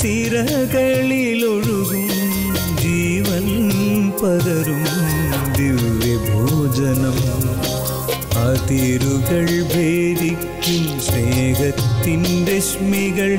സിരകളിലൊഴുകും ജീവൻ പകരും ദിവ്യഭോജനം. അതിരുകൾ ഭേദിക്കും സ്നേഹത്തിന്റെ രശ്മികൾ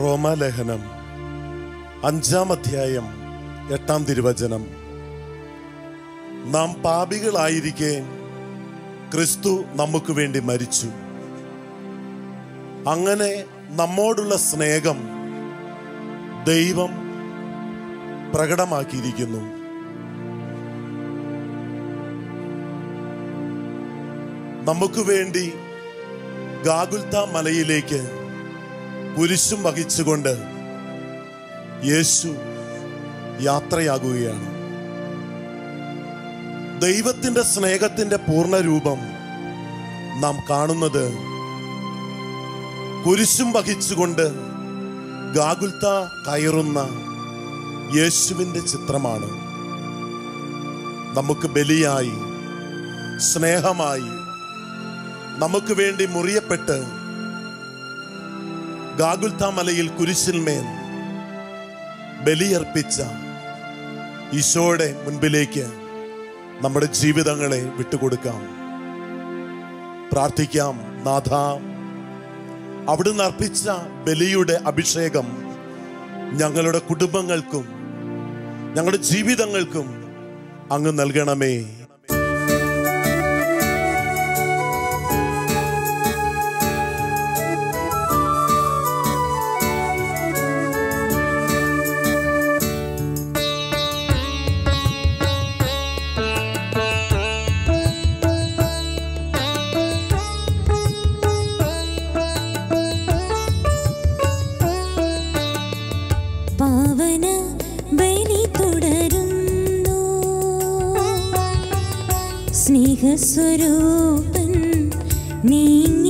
റോമാലേഖനം അഞ്ചാം അധ്യായം എട്ടാം തിരുവചനം. നാം പാപികളായിരിക്കെ ക്രിസ്തു നമുക്ക് വേണ്ടി മരിച്ചു. അങ്ങനെ നമ്മോടുള്ള സ്നേഹം ദൈവം പ്രകടമാക്കിയിരിക്കുന്നു. നമുക്ക് വേണ്ടി ഗാഗുൽത്ത മലയിലേക്ക് കുരിശും വഹിച്ചുകൊണ്ട് യേശു യാത്രയാകുകയാണ്. ദൈവത്തിന്റെ സ്നേഹത്തിന്റെ പൂർണരൂപം നാം കാണുന്നത് കുരിശും വഹിച്ചുകൊണ്ട് ഗാഗുൽത്ത കയറുന്ന യേശുവിന്റെ ചിത്രമാണ്. നമുക്ക് ബലിയായി സ്നേഹമായി നമുക്ക് വേണ്ടി മുറിയപ്പെട്ട് ഗാഗുൽത്ത മലയിൽ കുരിശിന്മേൽ ബലിയർപ്പിച്ച ഈശോയുടെ മുൻപിലേക്ക് നമ്മുടെ ജീവിതങ്ങളെ വിട്ടുകൊടുക്കാം. പ്രാർത്ഥിക്കാം നാഥ അവിടുന്ന് അർപ്പിച്ച ബലിയുടെ അഭിഷേകം ഞങ്ങളുടെ കുടുംബങ്ങൾക്കും ഞങ്ങളുടെ ജീവിതങ്ങൾക്കും അങ്ങ് നൽകണമേ. tình miên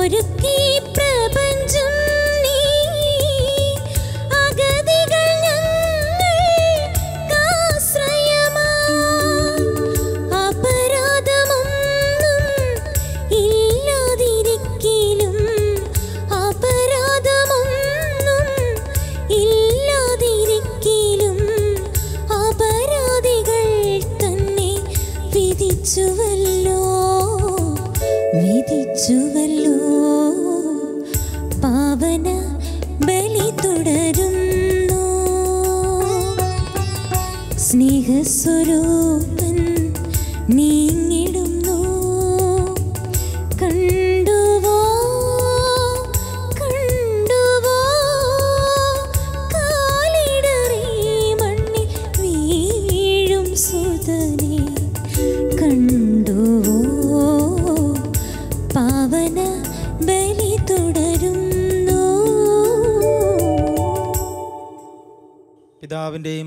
और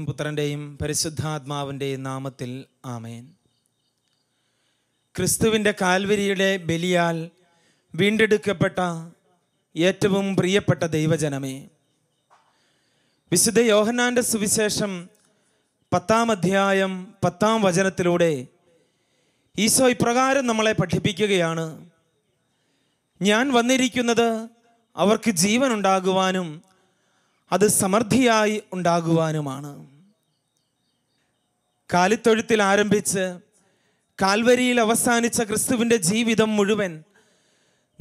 പുത്രന്റെയും പരിശുദ്ധാത്മാവിന്റെയും നാമത്തിൽ ആമേൻ. ക്രിസ്തുവിന്റെ കാൽവരിയുടെ ബലിയാൽ വീണ്ടെടുക്കപ്പെട്ട ഏറ്റവും പ്രിയപ്പെട്ട ദൈവജനമേ വിശുദ്ധ യോഹന്നാന്റെ സുവിശേഷം പത്താം അധ്യായം പത്താം വചനത്തിലൂടെ ഈശോ ഇപ്രകാരം നമ്മളെ പഠിപ്പിക്കുകയാണ്. ഞാൻ വന്നിരിക്കുന്നത് അവർക്ക് ജീവൻ ഉണ്ടാകുവാനും അത് സമൃദ്ധിയായി ഉണ്ടാകുവാനുമാണ്. കാലിത്തൊഴുത്തിൽ ആരംഭിച്ച് കാൽവരിയിൽ അവസാനിച്ച ക്രിസ്തുവിന്റെ ജീവിതം മുഴുവൻ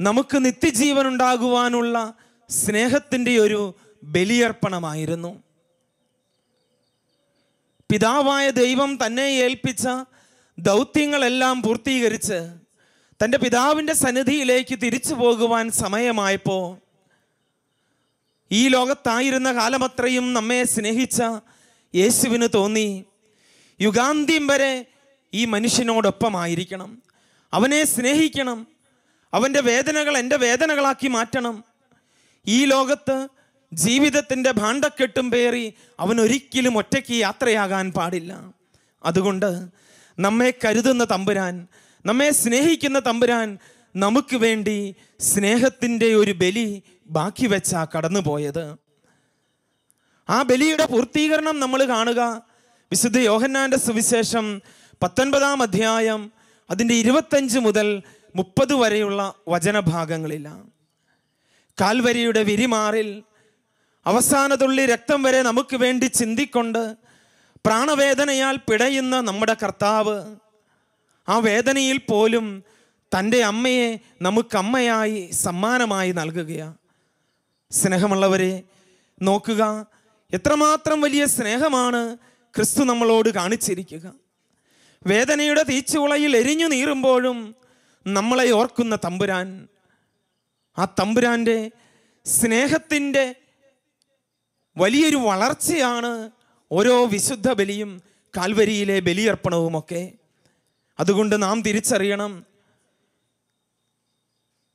നമുക്ക് നിത്യജീവൻ ഉണ്ടാകുവാനുള്ള സ്നേഹത്തിന്റെ ഒരു ബലിയർപ്പണമായിരുന്നു. പിതാവായ ദൈവം തന്നെ ഏൽപ്പിച്ച ദൗത്യങ്ങളെല്ലാം പൂർത്തീകരിച്ച് തന്റെ പിതാവിന്റെ സന്നിധിയിലേക്ക് തിരിച്ചു പോകുവാൻ സമയമായപ്പോൾ ഈ ലോകത്തായിരുന്ന കാലമത്രയും നമ്മെ സ്നേഹിച്ച യേശുവിന് തോന്നി. യുഗാന്ത്യം വരെ ഈ മനുഷ്യനോടൊപ്പമായിരിക്കണം. അവനെ സ്നേഹിക്കണം. അവന്റെ വേദനകൾ എന്റെ വേദനകളാക്കി മാറ്റണം. ഈ ലോകത്ത് ജീവിതത്തിന്റെ ഭാണ്ഡക്കെട്ടും പേറി അവൻ ഒരിക്കലും ഒറ്റയ്ക്ക് യാത്രയാകാൻ പാടില്ല. അതുകൊണ്ട് നമ്മെ കരുതുന്ന തമ്പുരാൻ നമ്മെ സ്നേഹിക്കുന്ന തമ്പുരാൻ നമുക്ക് വേണ്ടി സ്നേഹത്തിന്റെ ഒരു ബലി ബാക്കി വെച്ചാ കടന്നുപോയത്. ആ ബലിയുടെ പൂർത്തീകരണം നമ്മൾ കാണുക. വിശുദ്ധ യോഹന്നാന്റെ സുവിശേഷം പത്തൊൻപതാം അധ്യായം അതിന്റെ ഇരുപത്തഞ്ച് മുതൽ മുപ്പത് വരെയുള്ള വചനഭാഗങ്ങളിലാണ് കാൽവരിയുടെ വിരിമാറിൽ അവസാന തുള്ളി രക്തം വരെ നമുക്ക് വേണ്ടി ചിന്തിക്കൊണ്ട് പ്രാണവേദനയാൽ പിടയുന്ന നമ്മുടെ കർത്താവ് ആ വേദനയിൽ പോലും തന്റെ അമ്മയെ നമുക്കമ്മയായി സമ്മാനമായി നൽകുകയാണ് സ്നേഹമുള്ളവരെ നോക്കുക എത്രമാത്രം വലിയ സ്നേഹമാണ് ക്രിസ്തു നമ്മളോട് കാണിച്ചിരിക്കുക. വേദനയുടെ തീച്ചുളയിൽ എരിഞ്ഞു നീറുമ്പോഴും നമ്മളെ ഓർക്കുന്ന തമ്പുരാൻ ആ തമ്പുരാന്റെ സ്നേഹത്തിന്റെ വലിയൊരു വളർച്ചയാണ് ഓരോ വിശുദ്ധ ബലിയും കാൽവരിയിലെ ബലിയർപ്പണവുമൊക്കെ. അതുകൊണ്ട് നാം തിരിച്ചറിയണം.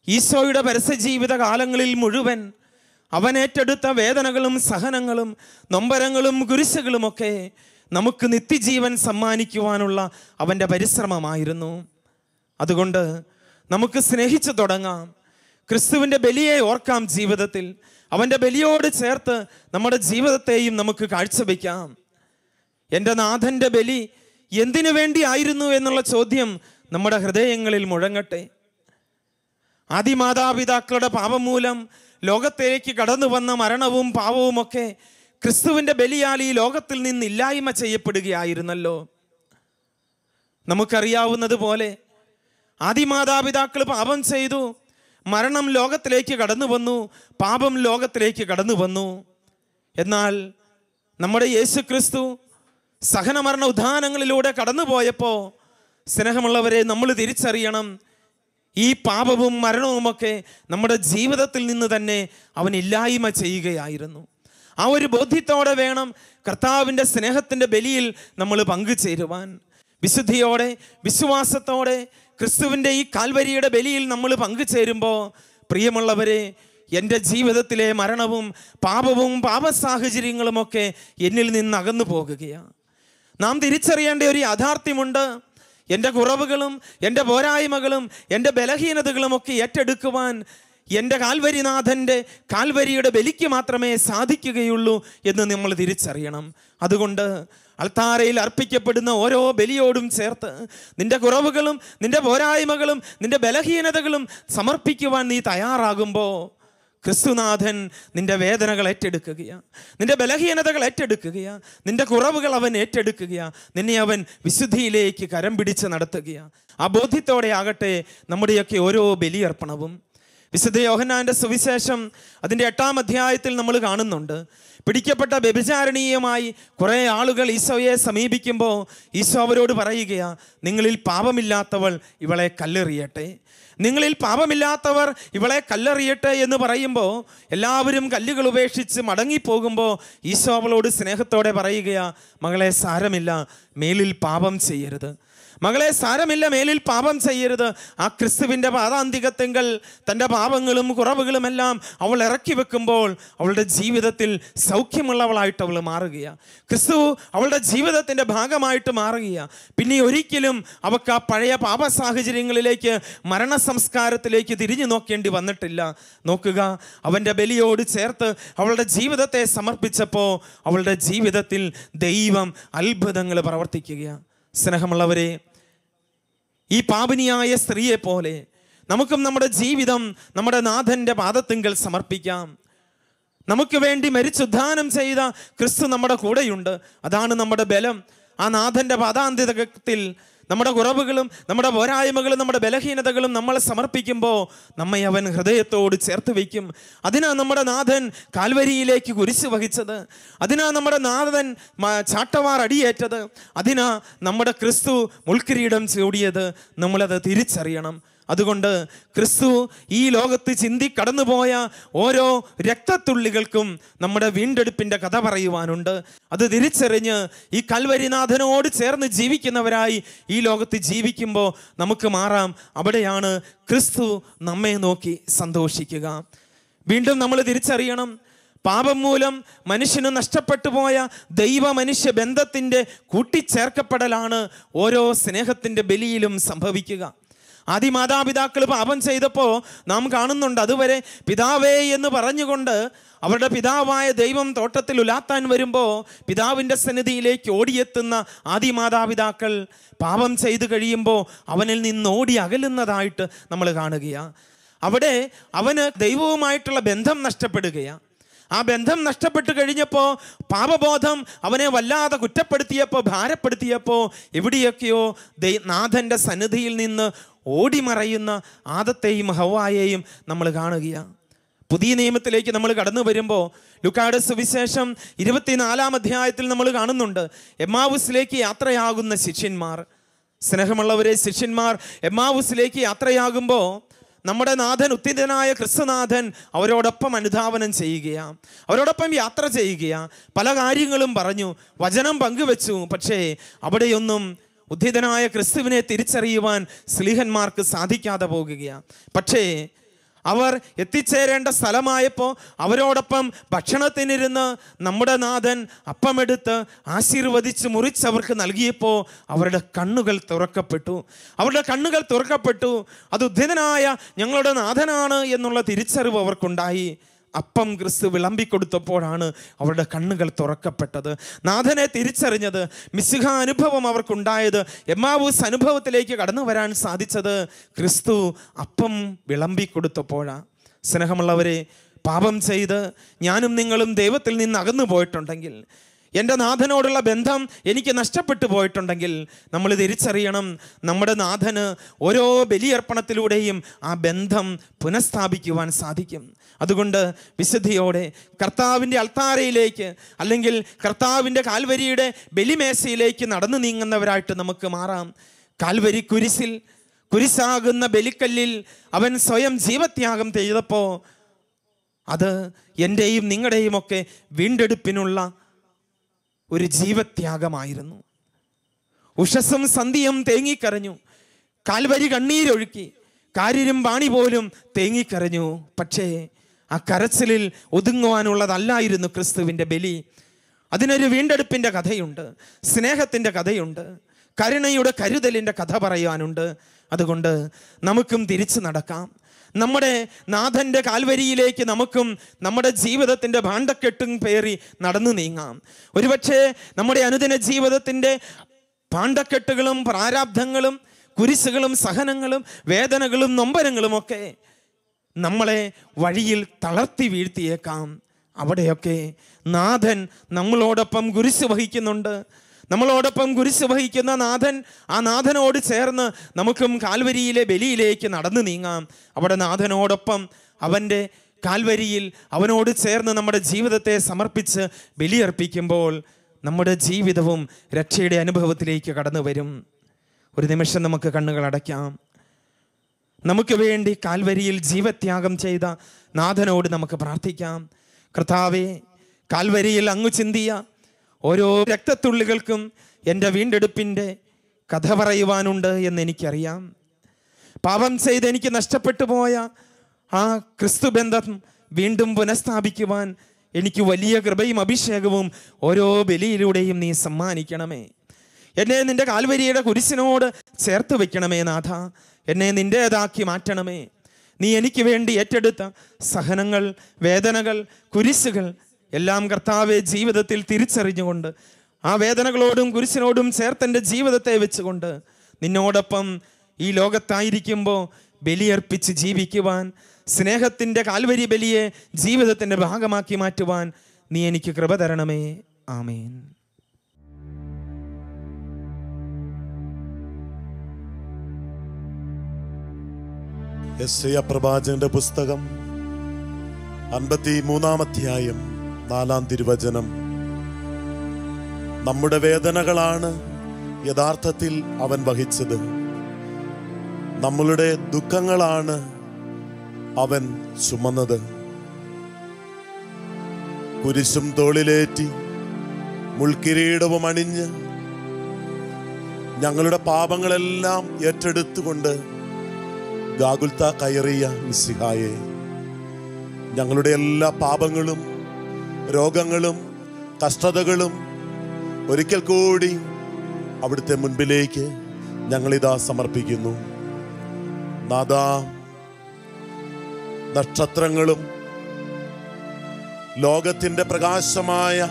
ഈശോയുടെ പരസ്യജീവിത കാലങ്ങളിൽ മുഴുവൻ അവൻ ഏറ്റെടുത്ത വേദനകളും സഹനങ്ങളും നൊമ്പരങ്ങളും കുരിശുകളുമൊക്കെ നമുക്ക് നിത്യജീവൻ സമ്മാനിക്കുവാനുള്ള അവന്റെ പരിശ്രമമായിരുന്നു. അതുകൊണ്ട് നമുക്ക് സ്നേഹിച്ചു തുടങ്ങാം. ക്രിസ്തുവിന്റെ ബലിയെ ഓർക്കാം ജീവിതത്തിൽ. അവന്റെ ബലിയോട് ചേർത്ത് നമ്മുടെ ജീവിതത്തെയും നമുക്ക് കാഴ്ചവെക്കാം. എന്റെ നാഥന്റെ ബലി എന്തിനു വേണ്ടിയായിരുന്നു എന്നുള്ള ചോദ്യം നമ്മുടെ ഹൃദയങ്ങളിൽ മുഴങ്ങട്ടെ. ആദിമാതാപിതാക്കളുടെ പാപം മൂലം ലോകത്തേക്ക് കടന്നു വന്ന മരണവും പാവവുമൊക്കെ ക്രിസ്തുവിന്റെ ബലിയാൽ ഈ ലോകത്തിൽ നിന്ന് ഇല്ലായ്മ ചെയ്യപ്പെടുകയായിരുന്നല്ലോ. നമുക്കറിയാവുന്നത് പോലെ ആദിമാതാപിതാക്കൾ പാപം ചെയ്തു മരണം ലോകത്തിലേക്ക് കടന്നു വന്നു പാപം ലോകത്തിലേക്ക് കടന്നു വന്നു എന്നാൽ നമ്മുടെ യേശു ക്രിസ്തു സഹനമരണ ഉദാഹരണങ്ങളിലൂടെ കടന്നു പോയപ്പോൾ സ്നേഹമുള്ളവരെ നമ്മൾ തിരിച്ചറിയണം. ഈ പാപവും മരണവുമൊക്കെ നമ്മുടെ ജീവിതത്തിൽ നിന്ന് തന്നെ അവൻ ഇല്ലായ്മ ചെയ്യുകയായിരുന്നു. ആ ഒരു ബോധ്യത്തോടെ വേണം കർത്താവിന്റെ സ്നേഹത്തിന്റെ ബലിയിൽ നമ്മൾ പങ്കുചേരുവാൻ. വിശുദ്ധിയോടെ വിശ്വാസത്തോടെ ക്രിസ്തുവിന്റെ ഈ കാൽവരിയുടെ ബലിയിൽ നമ്മൾ പങ്കുചേരുമ്പോൾ പ്രിയമുള്ളവരെ എന്റെ ജീവിതത്തിലെ മരണവും പാപവും പാപസാഹചര്യങ്ങളുമൊക്കെ എന്നിൽ നിന്ന് അകന്നു പോകുകയാണ്. നാം തിരിച്ചറിയേണ്ട ഒരു യാഥാർത്ഥ്യമുണ്ട്. എന്റെ കുറവുകളും എന്റെ പോരായ്മകളും എന്റെ ബലഹീനതകളുമൊക്കെ ഏറ്റെടുക്കുവാൻ എന്റെ കാൽവരിനാഥന്റെ കാൽവരിയുടെ ബലിക്ക് മാത്രമേ സാധിക്കുകയുള്ളൂ എന്ന് നമ്മൾ തിരിച്ചറിയണം. അതുകൊണ്ട് അൾത്താരയിൽ അർപ്പിക്കപ്പെടുന്ന ഓരോ ബലിയോടും ചേർത്ത് നിന്റെ കുറവുകളും നിന്റെ പോരായ്മകളും നിന്റെ ബലഹീനതകളും സമർപ്പിക്കുവാൻ നീ തയ്യാറാകുമ്പോൾ ക്രിസ്തുനാഥൻ നിന്റെ വേദനകൾ ഏറ്റെടുക്കുകയാണ് നിന്റെ ബലഹീനതകൾ ഏറ്റെടുക്കുകയാണ് നിന്റെ കുറവുകൾ അവൻ ഏറ്റെടുക്കുകയാണ് നിന്നെ അവൻ വിശുദ്ധിയിലേക്ക് കരം പിടിച്ച് നടത്തുകയാണ് ആ ബോധ്യത്തോടെ ആകട്ടെ നമ്മുടെയൊക്കെ ഓരോ ബലിയർപ്പണവും. വിശുദ്ധ യോഹന്നാന്റെ സുവിശേഷം അതിന്റെ എട്ടാം അധ്യായത്തിൽ നമ്മൾ കാണുന്നുണ്ട്. പിടിക്കപ്പെട്ട വ്യഭിചാരണീയമായി കുറേ ആളുകൾ ഈശോയെ സമീപിക്കുമ്പോൾ ഈശോ അവരോട് പറയുകയാണ് നിങ്ങളിൽ പാപമില്ലാത്തവൾ ഇവളെ കല്ലെറിയട്ടെ. നിങ്ങളിൽ പാപമില്ലാത്തവർ ഇവളെ കല്ലെറിയട്ടെ എന്ന് പറയുമ്പോൾ എല്ലാവരും കല്ലുകൾ ഉപേക്ഷിച്ച് മടങ്ങിപ്പോകുമ്പോൾ ഈശോ അവളോട് സ്നേഹത്തോടെ പറയുകയാ മകളെ സാരമില്ല. മേലിൽ പാപം ചെയ്യരുത്. മകളെ സാരമില്ല മേലിൽ പാപം ചെയ്യരുത്. ആ ക്രിസ്തുവിന്റെ പാതാന്തികത്തെങ്കൽ തന്റെ പാപങ്ങളും കുറവുകളുമെല്ലാം അവൾ ഇറക്കി വെക്കുമ്പോൾ അവളുടെ ജീവിതത്തിൽ സൗഖ്യമുള്ളവളായിട്ട് അവൾ മാറുകയാണ് ക്രിസ്തു അവളുടെ ജീവിതത്തിന്റെ ഭാഗമായിട്ട് മാറുകയാണ് പിന്നെ ഒരിക്കലും അവൾക്ക് ആ പഴയ പാപ സാഹചര്യങ്ങളിലേക്ക് മരണ സംസ്കാരത്തിലേക്ക് തിരിഞ്ഞു നോക്കേണ്ടി വന്നിട്ടില്ല. നോക്കുക അവന്റെ ബലിയോട് ചേർത്ത് അവളുടെ ജീവിതത്തെ സമർപ്പിച്ചപ്പോൾ അവളുടെ ജീവിതത്തിൽ ദൈവം അത്ഭുതങ്ങൾ പ്രവർത്തിക്കുകയാണ് സ്നേഹമുള്ളവരെ ഈ പാപിനിയായ സ്ത്രീയെ പോലെ നമുക്കും നമ്മുടെ ജീവിതം നമ്മുടെ നാഥന്റെ പാദത്തിങ്കൽ സമർപ്പിക്കാം. നമുക്ക് വേണ്ടി മരിച്ചുദ്ധാനം ചെയ്ത ക്രിസ്തു നമ്മുടെ കൂടെയുണ്ട്. അതാണ് നമ്മുടെ ബലം. ആ നാഥന്റെ പാതാന്തികത്തിൽ നമ്മുടെ കുറവുകളും നമ്മുടെ പോരായ്മകളും നമ്മുടെ ബലഹീനതകളും നമ്മളെ സമർപ്പിക്കുമ്പോൾ നമ്മെ അവൻ ഹൃദയത്തോട് ചേർത്ത് വയ്ക്കും. അതിനാ നമ്മുടെ നാഥൻ കാൽവരിയിലേക്ക് കുരിശ് വഹിച്ചത്. അതിനാ നമ്മുടെ നാഥൻ ചാട്ടവാർ അടിയേറ്റത്. അതിനാ നമ്മുടെ ക്രിസ്തു മുൾക്കിരീടം ചൂടിയത്. നമ്മളത് തിരിച്ചറിയണം. അതുകൊണ്ട് ക്രിസ്തു ഈ ലോകത്ത് ചിന്തി കടന്നുപോയ ഓരോ രക്തത്തുള്ളികൾക്കും നമ്മുടെ വീണ്ടെടുപ്പിന്റെ കഥ പറയുവാനുണ്ട്. അത് തിരിച്ചറിഞ്ഞ് ഈ കൽവരിനാഥനോട് ചേർന്ന് ജീവിക്കുന്നവരായി ഈ ലോകത്ത് ജീവിക്കുമ്പോൾ നമുക്ക് മാറാം. അവിടെയാണ് ക്രിസ്തു നമ്മെ നോക്കി സന്തോഷിക്കുക. വീണ്ടും നമ്മൾ തിരിച്ചറിയണം. പാപം മൂലം മനുഷ്യന് നഷ്ടപ്പെട്ടു പോയ ദൈവ മനുഷ്യ ബന്ധത്തിന്റെ കൂട്ടിച്ചേർക്കപ്പെടലാണ് ഓരോ സ്നേഹത്തിന്റെ ബലിയിലും സംഭവിക്കുക. ആദ്യ മാതാപിതാക്കൾ പാപം ചെയ്തപ്പോൾ നാം കാണുന്നുണ്ട് അതുവരെ പിതാവേ എന്ന് പറഞ്ഞുകൊണ്ട് അവരുടെ പിതാവായ ദൈവം തോട്ടത്തിൽ ഉലാത്താൻ വരുമ്പോൾ പിതാവിന്റെ സന്നിധിയിലേക്ക് ഓടിയെത്തുന്ന ആദ്യ മാതാപിതാക്കൾ പാപം ചെയ്തു കഴിയുമ്പോൾ അവനിൽ നിന്ന് ഓടി അകലുന്നതായിട്ട് നമ്മൾ കാണുകയാണ് അവിടെ അവന് ദൈവവുമായിട്ടുള്ള ബന്ധം നഷ്ടപ്പെടുകയാണ് ആ ബന്ധം നഷ്ടപ്പെട്ടു കഴിഞ്ഞപ്പോൾ പാപബോധം അവനെ വല്ലാതെ കുറ്റപ്പെടുത്തിയപ്പോൾ ഭാരപ്പെടുത്തിയപ്പോൾ എവിടെയൊക്കെയോ ദൈ നാഥന്റെ സന്നിധിയിൽ നിന്ന് ഓടിമറയുന്ന ആദത്തെയും ഹവായെയും നമ്മൾ കാണുകയാണ് പുതിയ നിയമത്തിലേക്ക് നമ്മൾ കടന്നു വരുമ്പോൾ ലുക്കാട് സുവിശേഷം ഇരുപത്തിനാലാം അധ്യായത്തിൽ നമ്മൾ കാണുന്നുണ്ട് എമാവുസിലേക്ക് യാത്രയാകുന്ന ശിഷ്യന്മാർ. സ്നേഹമുള്ളവരെ ശിഷ്യന്മാർ എമാവുസിലേക്ക് യാത്രയാകുമ്പോൾ നമ്മുടെ നാഥൻ ഉത്തിതനായ ക്രിസ്തുനാഥൻ അവരോടൊപ്പം അനുധാവനം ചെയ്യുകയാണ് അവരോടൊപ്പം യാത്ര ചെയ്യുകയാണ് പല കാര്യങ്ങളും പറഞ്ഞു. വചനം പങ്കുവെച്ചു. പക്ഷേ അവിടെയൊന്നും ഉദ്ധിതനായ ക്രിസ്തുവിനെ തിരിച്ചറിയുവാൻ സ്ലീഹന്മാർക്ക് സാധിക്കാതെ പോകുകയാണ് പക്ഷേ അവർ എത്തിച്ചേരേണ്ട സ്ഥലമായപ്പോൾ അവരോടൊപ്പം ഭക്ഷണത്തിനിരുന്ന് നമ്മുടെ നാഥൻ അപ്പമെടുത്ത് ആശീർവദിച്ച് മുറിച്ചവർക്ക് നൽകിയപ്പോൾ അവരുടെ കണ്ണുകൾ തുറക്കപ്പെട്ടു. അവരുടെ കണ്ണുകൾ തുറക്കപ്പെട്ടു. അത് ഉദ്ധിതനായ ഞങ്ങളുടെ നാഥനാണ് എന്നുള്ള തിരിച്ചറിവ് അവർക്കുണ്ടായി. അപ്പം ക്രിസ്തു വിളമ്പിക്കൊടുത്തപ്പോഴാണ് അവരുടെ കണ്ണുകൾ തുറക്കപ്പെട്ടത്. നാഥനെ തിരിച്ചറിഞ്ഞത് മിശിഹ അനുഭവം അവർക്കുണ്ടായത്. എമ്മാവൂസ് അനുഭവത്തിലേക്ക് കടന്നു വരാൻ സാധിച്ചത് ക്രിസ്തു അപ്പം വിളമ്പിക്കൊടുത്തപ്പോഴാണ് സ്നേഹമുള്ളവരെ പാപം ചെയ്ത് ഞാനും നിങ്ങളും ദൈവത്തിൽ നിന്ന് അകന്നു പോയിട്ടുണ്ടെങ്കിൽ എന്റെ നാഥനോടുള്ള ബന്ധം എനിക്ക് നഷ്ടപ്പെട്ടു പോയിട്ടുണ്ടെങ്കിൽ നമ്മൾ തിരിച്ചറിയണം. നമ്മുടെ നാഥന് ഓരോ ബലിയർപ്പണത്തിലൂടെയും ആ ബന്ധം പുനഃസ്ഥാപിക്കുവാൻ സാധിക്കും. അതുകൊണ്ട് വിശുദ്ധിയോടെ കർത്താവിന്റെ അൾത്താരയിലേക്ക് അല്ലെങ്കിൽ കർത്താവിന്റെ കാൽവരിയുടെ ബലിമേശയിലേക്ക് നടന്നു നീങ്ങുന്നവരായിട്ട് നമുക്ക് മാറാം. കാൽവരി കുരിശിൽ കുരിശാകുന്ന ബലിക്കല്ലിൽ അവൻ സ്വയം ജീവത്യാഗം ചെയ്തപ്പോൾ അത് എന്റെയും നിങ്ങളുടെയും ഒക്കെ വീണ്ടെടുപ്പിനുള്ള ഒരു ജീവത്യാഗമായിരുന്നു. ഉഷസ്സും സന്ധ്യയും തേങ്ങിക്കരഞ്ഞു. കാൽവരി കണ്ണീരൊഴുക്കി. കാര്യരും പാണി പോലും തേങ്ങിക്കരഞ്ഞു. പക്ഷേ ആ കരച്ചിലിൽ ഒതുങ്ങുവാനുള്ളതല്ലായിരുന്നു ക്രിസ്തുവിന്റെ ബലി. അതിനൊരു വീണ്ടെടുപ്പിന്റെ കഥയുണ്ട്. സ്നേഹത്തിന്റെ കഥയുണ്ട്. കരുണയുടെ കരുതലിന്റെ കഥ പറയാനുണ്ട് അതുകൊണ്ട് നമുക്കും തിരിച്ചു നടക്കാം. നമ്മുടെ നാഥന്റെ കാൽവരിയിലേക്ക് നമുക്കും നമ്മുടെ ജീവിതത്തിന്റെ ഭാണ്ഡക്കെട്ടും പേറി നടന്നു നീങ്ങാം. ഒരുപക്ഷെ നമ്മുടെ അനുദിന ജീവിതത്തിന്റെ പാണ്ഡക്കെട്ടുകളും പ്രാരാബ്ധങ്ങളും കുരിശുകളും സഹനങ്ങളും വേദനകളും നൊമ്പരങ്ങളും ഒക്കെ നമ്മളെ വഴിയിൽ തളർത്തി വീഴ്ത്തിയേക്കാം. അവിടെയൊക്കെ നാഥൻ നമ്മളോടൊപ്പം കുരിശ് വഹിക്കുന്നുണ്ട്. നമ്മളോടൊപ്പം കുരിശ് വഹിക്കുന്ന നാഥൻ ആ നാഥനോട് ചേർന്ന് നമുക്കും കാൽവരിയിലെ ബലിയിലേക്ക് നടന്നു നീങ്ങാം. അവിടെ നാഥനോടൊപ്പം അവന്റെ കാൽവരിയിൽ അവനോട് ചേർന്ന് നമ്മുടെ ജീവിതത്തെ സമർപ്പിച്ച് ബലിയർപ്പിക്കുമ്പോൾ നമ്മുടെ ജീവിതവും രക്ഷയുടെ അനുഭവത്തിലേക്ക് കടന്നു വരും. ഒരു നിമിഷം നമുക്ക് കണ്ണുകൾ അടയ്ക്കാം. നമുക്ക് വേണ്ടി കാൽവരിയിൽ ജീവത്യാഗം ചെയ്ത നാഥനോട് നമുക്ക് പ്രാർത്ഥിക്കാം. കർത്താവെ കാൽവരിയിൽ അങ്ങ് ചിന്തിയ ഓരോ രക്തത്തുള്ളികൾക്കും എന്റെ വീണ്ടെടുപ്പിന്റെ കഥ പറയുവാനുണ്ട് എന്ന് എനിക്കറിയാം പാപം ചെയ്ത് എനിക്ക് നഷ്ടപ്പെട്ടു പോയ ആ ക്രിസ്തു ബന്ധം വീണ്ടും പുനഃസ്ഥാപിക്കുവാൻ എനിക്ക് വലിയ കൃപയും അഭിഷേകവും ഓരോ ബലിയിലൂടെയും നീ സമ്മാനിക്കണമേ. എന്നെ നിന്റെ കാൽവരിയുടെ കുരിശിനോട് ചേർത്ത് വെക്കണമേ നാഥ. എന്നെ നിന്റേതാക്കി മാറ്റണമേ. നീ എനിക്ക് വേണ്ടി ഏറ്റെടുത്ത സഹനങ്ങൾ വേദനകൾ കുരിശുകൾ എല്ലാം കർത്താവെ ജീവിതത്തിൽ തിരിച്ചറിഞ്ഞുകൊണ്ട് ആ വേദനകളോടും കുരിശിനോടും ചേർത്തെന്റെ ജീവിതത്തെ വെച്ചുകൊണ്ട് നിന്നോടൊപ്പം ഈ ലോകത്തായിരിക്കുമ്പോൾ ബലിയർപ്പിച്ച് ജീവിക്കുവാൻ സ്നേഹത്തിന്റെ കാൽവരി ബലിയെ ജീവിതത്തിന്റെ ഭാഗമാക്കി മാറ്റുവാൻ നീ എനിക്ക് കൃപ തരണമേ. ആമേൻ. എസ് പ്രവാചകന്റെ പുസ്തകം അൻപത്തി മൂന്നാം അധ്യായം നാലാം തിരുവചനം. നമ്മുടെ വേദനകളാണ് യഥാർത്ഥത്തിൽ അവൻ വഹിച്ചത്. നമ്മളുടെ ദുഃഖങ്ങളാണ് അവൻ ചുമന്നത്. കുരിശും തോളിലേറ്റി മുൾക്കിരീടവും അണിഞ്ഞ് ഞങ്ങളുടെ പാപങ്ങളെല്ലാം ഏറ്റെടുത്തുകൊണ്ട് ഗാഗുൽത്ത കയറിയ മിസിഹായെ ഞങ്ങളുടെ എല്ലാ പാപങ്ങളും രോഗങ്ങളും കഷ്ടതകളും ഒരിക്കൽ കൂടി അവിടുത്തെ മുൻപിലേക്ക് ഞങ്ങളിതാ സമർപ്പിക്കുന്നു. നാദാ നക്ഷത്രങ്ങളും ലോകത്തിന്റെ പ്രകാശമായ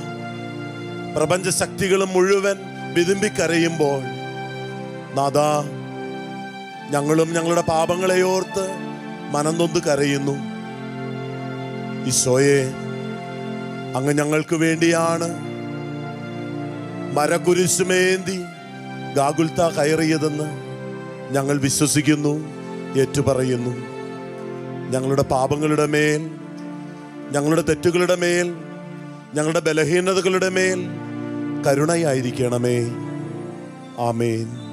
പ്രപഞ്ചശക്തികളും മുഴുവൻ വിതുമ്പിക്കരയുമ്പോൾ നാദാ ഞങ്ങളും ഞങ്ങളുടെ പാപങ്ങളെയോർത്ത് മനംനൊന്ത് കരയുന്നു. ഈശോയെ അങ്ങ് ഞങ്ങൾക്ക് വേണ്ടിയാണ്. മരകുരിശുമേന്തി ഗാഗുൽത്ത കയറിയതെന്ന് ഞങ്ങൾ വിശ്വസിക്കുന്നു ഏറ്റുപറയുന്നു. ഞങ്ങളുടെ പാപങ്ങളുടെ മേൽ ഞങ്ങളുടെ തെറ്റുകളുടെ മേൽ ഞങ്ങളുടെ ബലഹീനതകളുടെ മേൽ കരുണയായിരിക്കണമേ. ആമേൻ.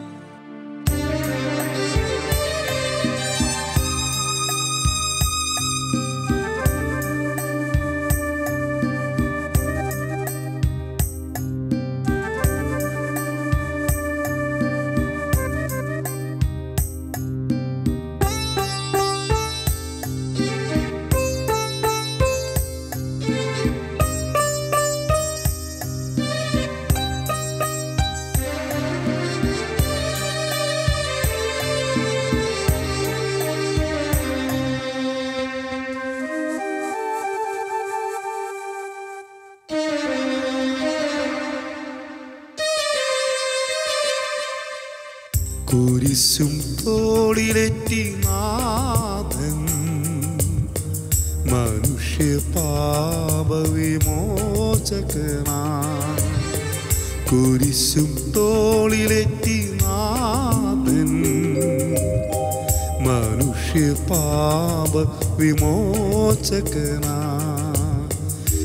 വിമോചകനാ.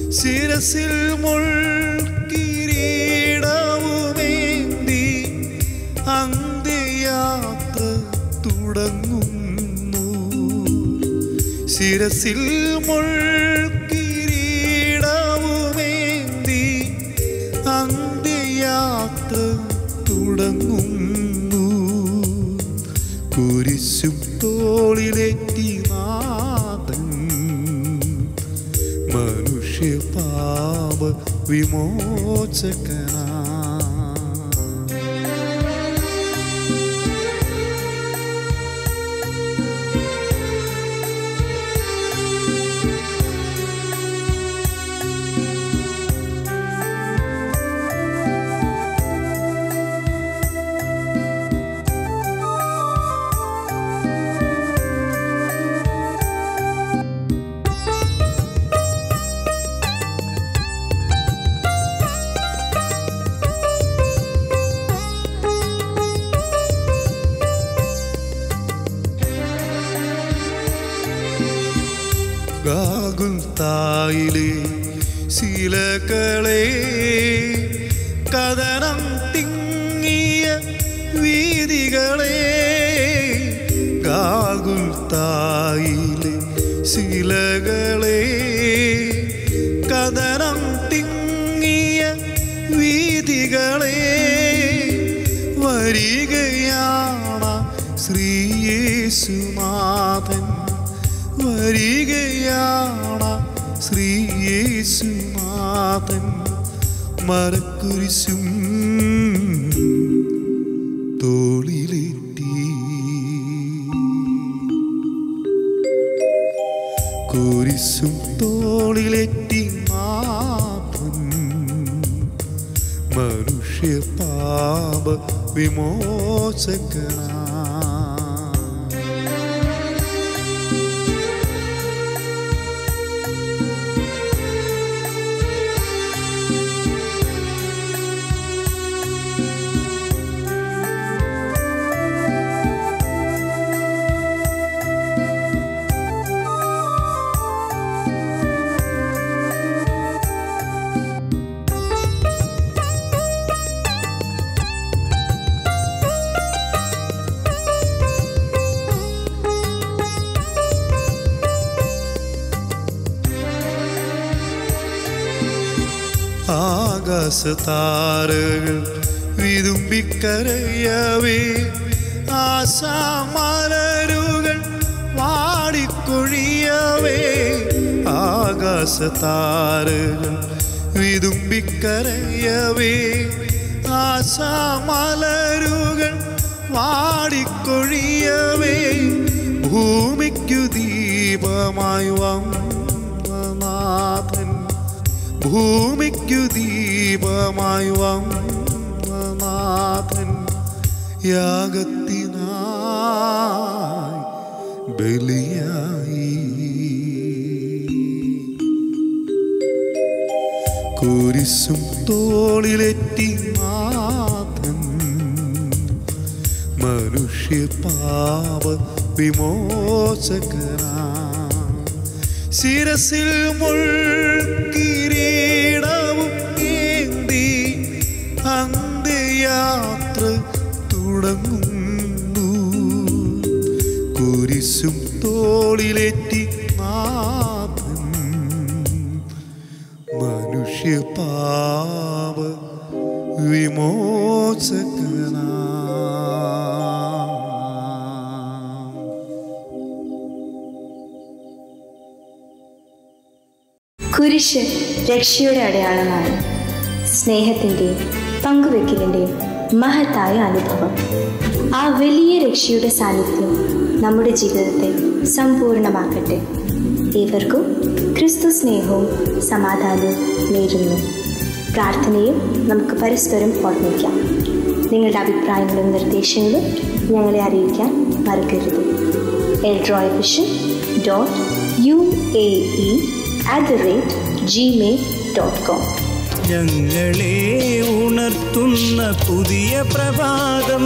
ശിരസിൽ മുൾക്കിരീടവുമേന്തി അന്ത്യയാത്ര തുടങ്ങുന്നു. ശിരസിൽ മുൾക്കിരീടവുമേന്തി അന്ത്യയാത്ര തുടങ്ങുന്നു. കുരിശും തോളിലെറ്റി විමෝචකයා തായിലെ ശീലകളെ കഥനം മരക്കുരിശും തോളിലേറ്റി കുരിശും തോളിലെത്തി നാഥൻ മനുഷ്യ പാപ വിമോചകനാ. ആകാശതാരകൾ വിതുമ്പിക്കരയവേ ആശാമലരുകൾ വാടിക്കൊഴിയവേ ആകാശതാരകൾ വിതുമ്പിക്കരയവേ ആശാമലരുകൾ വാടിക്കൊഴിയവേ ഭൂമിക്കു ദീപമായി വന്നനാഥൻ ഭൂമിക്കു ദീപമായി വന്നനാഥൻ യാഗത്തിനായി ബലിയായി. കുരിശും തോളിലെത്തി നാഥൻ മനുഷ്യ പാപ വിമോചകനാ ശിരസിൽ മുൾക്കിരീടവും തോളിലെത്തി നാഥൻ മനുഷ്യ പാപ വിമോചകന. കുരിശ് രക്ഷയുടെ അടയാളമാണ്. സ്നേഹത്തിന്റെയും പങ്കുവെക്കലിന്റെയും മഹത്തായ അനുഭവം. ആ വലിയ രക്ഷയുടെ സാന്നിധ്യം നമ്മുടെ ജീവിതത്തെ സമ്പൂർണമാക്കട്ടെ ഏവർക്കും ക്രിസ്തു സ്നേഹവും സമാധാനവും നേരുന്നു. പ്രാർത്ഥനയും നമുക്ക് പരസ്പരം ഓർമ്മിക്കാം. നിങ്ങളുടെ അഭിപ്രായങ്ങളും നിർദ്ദേശങ്ങളും ഞങ്ങളെ അറിയിക്കാൻ മറക്കരുത്. Eldroy vision dot U A E at the rate Gmail dot com. ഞങ്ങളെ ഉണർത്തുന്ന പുതിയ പ്രഭാതം.